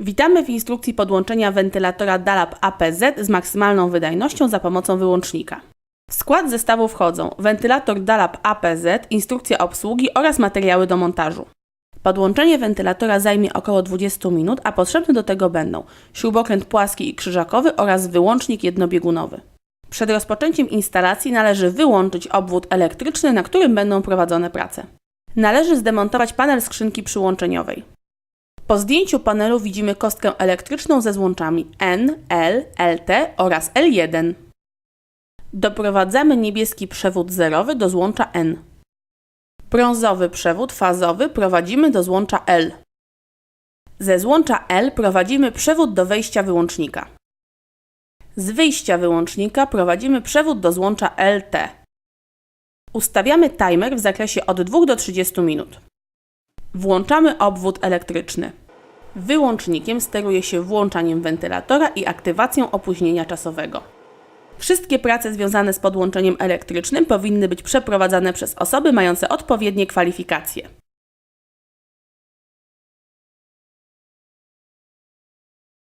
Witamy w instrukcji podłączenia wentylatora Dalab APZ z maksymalną wydajnością za pomocą wyłącznika. W skład zestawu wchodzą wentylator Dalab APZ, instrukcja obsługi oraz materiały do montażu. Podłączenie wentylatora zajmie około 20 minut, a potrzebne do tego będą śrubokręt płaski i krzyżakowy oraz wyłącznik jednobiegunowy. Przed rozpoczęciem instalacji należy wyłączyć obwód elektryczny, na którym będą prowadzone prace. Należy zdemontować panel skrzynki przyłączeniowej. Po zdjęciu panelu widzimy kostkę elektryczną ze złączami N, L, LT oraz L1. Doprowadzamy niebieski przewód zerowy do złącza N. Brązowy przewód fazowy prowadzimy do złącza L. Ze złącza L prowadzimy przewód do wejścia wyłącznika. Z wyjścia wyłącznika prowadzimy przewód do złącza LT. Ustawiamy timer w zakresie od 2 do 30 minut. Włączamy obwód elektryczny. Wyłącznikiem steruje się włączaniem wentylatora i aktywacją opóźnienia czasowego. Wszystkie prace związane z podłączeniem elektrycznym powinny być przeprowadzane przez osoby mające odpowiednie kwalifikacje.